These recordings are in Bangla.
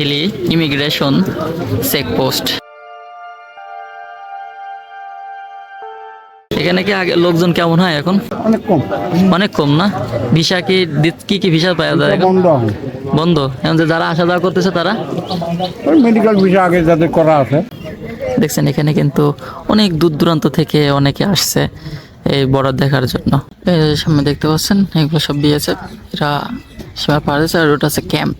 হিলি ইমিগ্রেশন চেকপোস্ট এখানে কি আগে লোকজন কেমন হয় এখন? অনেক কম। অনেক কম না? ভিসা কি কি কি ভিসা পাওয়া যায় এখন? বন্ধ এখন বন্ধ? এখন যে যারা আসা যাওয়া করতেছে তারা? মেডিকেল ভিসা আগে যাদের করা আছে। দেখছেন এখানে কিন্তু অনেক দূর দূরান্ত থেকে অনেকে আসছে এই বর্ডার দেখার জন্য। এই সামনে দেখতে পাচ্ছেন এগুলো সব বিয়েছে এরা সীমা পার আর ওটা আছে ক্যাম্প।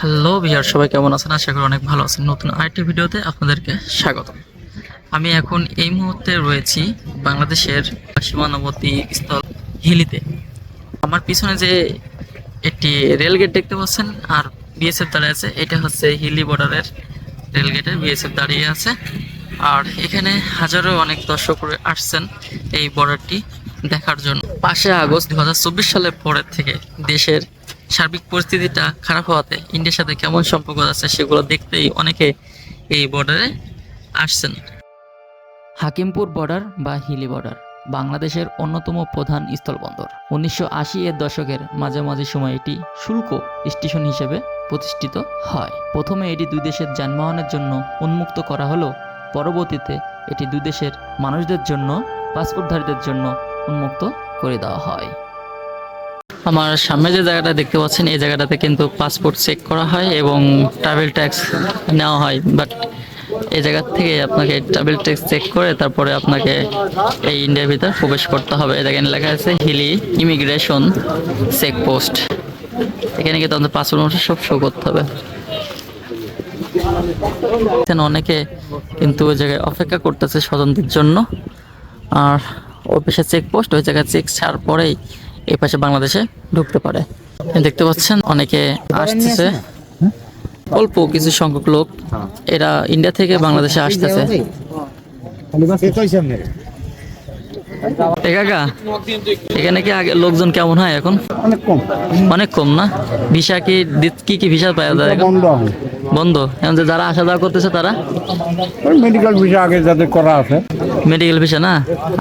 হ্যালো বিহার সবাই কেমন আছেন? আশা করি অনেক ভালো আছেন। নতুন আরেকটি ভিডিওতে আপনাদেরকে স্বাগত আমি এখন এই মুহূর্তে রয়েছি বাংলাদেশের সীমানবর্তী স্থল হিলিতে। আমার পিছনে যে একটি রেলগেট দেখতে পাচ্ছেন আর বিএসএফ দাঁড়িয়ে আছে, এটা হচ্ছে হিলি বর্ডারের রেলগেটে বিএসএফ দাঁড়িয়ে আছে। আর এখানে হাজারো অনেক দর্শক আসছেন এই বর্ডারটি দেখার জন্য। পাঁচই আগস্ট দু হাজার চব্বিশ সালের পরের থেকে দেশের সার্বিক পরিস্থিতিটা খারাপ হওয়াতে ইন্ডিয়ার সাথে কেমন সম্পর্ক আছে সেগুলো দেখতেই অনেকে এই বর্ডারে আসছেন। হাকিমপুর বর্ডার বা হিলি বর্ডার বাংলাদেশের অন্যতম প্রধান স্থলবন্দর। উনিশশো আশি এর দশকের মাঝামাঝি সময় এটি শুল্ক স্টেশন হিসেবে প্রতিষ্ঠিত হয়। প্রথমে এটি দুই দেশের যানবাহনের জন্য উন্মুক্ত করা হলো পরবর্তীতে এটি দুই দেশের মানুষদের জন্য, পাসপোর্টধারীদের জন্য উন্মুক্ত করে দেওয়া হয়। আমার সামনে যে জায়গাটা দেখতে পাচ্ছেন, এই জায়গাটাতে কিন্তু পাসপোর্ট চেক করা হয় এবং ট্রাভেল ট্যাক্স নেওয়া হয়। বাট এই জায়গা থেকে আপনাকে ট্রাভেল ট্যাক্স চেক করে তারপরে আপনাকে এই ইন্ডিয়ার ভিতর প্রবেশ করতে হবে। জায়গায় লেখা আছে, হিলি ইমিগ্রেশন চেক পোস্ট। এখানে কিন্তু আমাদের পাসপোর্ট সব শো করতে হবে। অনেকে কিন্তু ওই জায়গায় অপেক্ষা করতেছে স্বজনদের জন্য। আর ওই পেশা চেকপোস্ট ওই জায়গায় চেক ছাড় পরেই এই পাশে বাংলাদেশে ঢুকতে পারে। দেখতে পাচ্ছেন অনেকে আসতেছে। অল্প কিছু সংখ্যক লোক। এরা ইন্ডিয়া থেকে বাংলাদেশে আসতেছে। কাকা এখানে কি আগে লোকজন কেমন হয় এখন? অনেক কম। অনেক কম না? ভিসা কি কি কি ভিসা পাওয়া যায় বন্ধ এখন। বন্ধ? এখন যে যারা আসা যাওয়া করতেছে তারা? মেডিকেল ভিসা আগে যাদের করা আছে। মেডিকেল ভিসা না?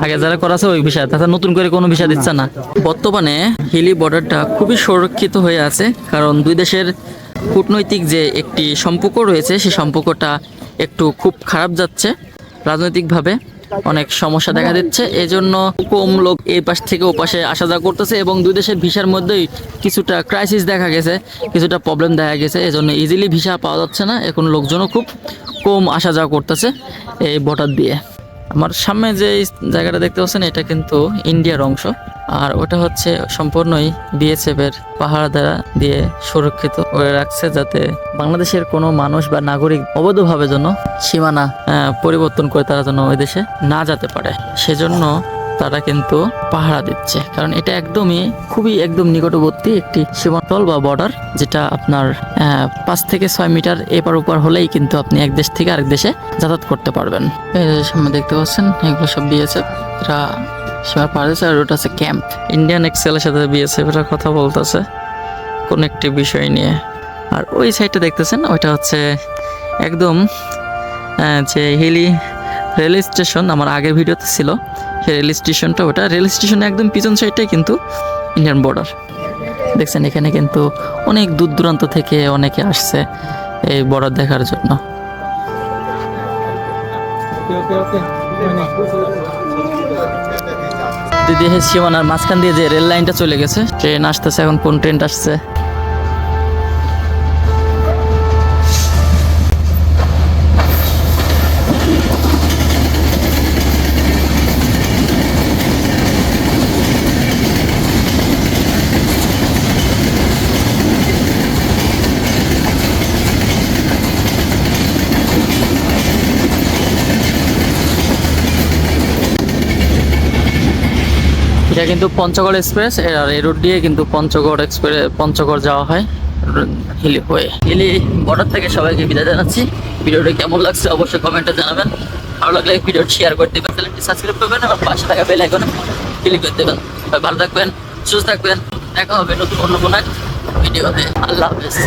আগে যারা করা আছে ওই ভিসা তাছাড়া নতুন করে কোনো ভিসা দিচ্ছে না। বর্তমানে হিলি বর্ডারটা খুবই সুরক্ষিত হয়ে আছে। কারণ দুই দেশের কূটনৈতিক যে একটি সম্পর্ক রয়েছে সেই সম্পর্কটা একটু খুব খারাপ যাচ্ছে রাজনৈতিকভাবে। অনেক সমস্যা দেখা দিচ্ছে। এজন্য জন্য কম লোক এই পাশ থেকে ও পাশে আসা যাওয়া করতেছে এবং দুই দেশের ভিসার মধ্যেই কিছুটা ক্রাইসিস দেখা গেছে, কিছুটা প্রবলেম দেখা গেছে। এজন্য জন্য ইজিলি ভিসা পাওয়া যাচ্ছে না। এখন লোকজনও খুব কম আসা যাওয়া করতেছে এই বর্ডার দিয়ে। আমার সামনে যে জায়গাটা দেখতে পাচ্ছেন, এটা কিন্তু ইন্ডিয়ার অংশ। আর ওটা হচ্ছে সম্পূর্ণই বিএসএফ এর পাহাড় দ্বারা দিয়ে সুরক্ষিত। করে রাখছে যাতে বাংলাদেশের কোনো মানুষ বা নাগরিক অবৈধভাবে যেন সীমানা পরিবর্তন করে তারা যেন ওই দেশে না যেতে পারে। সেজন্য তারা কিন্তু পাহারা দিচ্ছে। কারণ এটা একদমই, খুবই একদম নিকটবর্তী একটি সীমান্তল বা বর্ডার যেটা আপনার পাঁচ থেকে ছয় মিটার এপার ওপার হলেই কিন্তু আপনি এক দেশ থেকে আরেক দেশে যাতায়াত করতে পারবেন। সামনে দেখতে পাচ্ছেন, এগুলো সব বিএসএফ। এরা সীমা পার হয়েছে আর ওটা আছে ক্যাম্প ইন্ডিয়ান এক্সেলের সাথে বিএসএফ এরা কথা বলতেছে, কোন একটি বিষয় নিয়ে। আর ওই সাইডটা দেখতেছেন, ওইটা হচ্ছে একদম যে হিলি রেল স্টেশন আমার আগের ভিডিওতে ছিল। সেই রেল স্টেশনটা ওটা। রেল স্টেশনের একদম পিছন সাইডটাই কিন্তু ইন্ডিয়ান বর্ডার দেখছেন, এখানে কিন্তু অনেক দূর দূরান্ত থেকে অনেকে আসছে এই বর্ডার দেখার জন্য। দেশের সীমানার মাঝখান দিয়ে যে রেল লাইনটা চলে গেছে, ট্রেন আসতেছে, এখন কোন ট্রেনটা আসছে? এটা কিন্তু পঞ্চগড় এক্সপ্রেস আর এই রুট দিয়ে কিন্তু পঞ্চগড় এক্সপ্রেস পঞ্চগড় যাওয়া হয় হিলি হয়ে। হিলি বর্ডার থেকে সবাইকে বিদায় জানাচ্ছি। ভিডিওটা কেমন লাগছে অবশ্যই কমেন্টে জানাবেন। ভালো লাগলে ভিডিও শেয়ার করে দেবেন, চ্যানেলটি সাবস্ক্রাইব করবেন আর পাশে থাকা বেল আইকনে ক্লিক করে দেবেন। ভালো থাকবেন, সুস্থ থাকবেন, দেখা হবে নতুন অন্য কোনো ভিডিওতে আল্লাহ হাফেজ।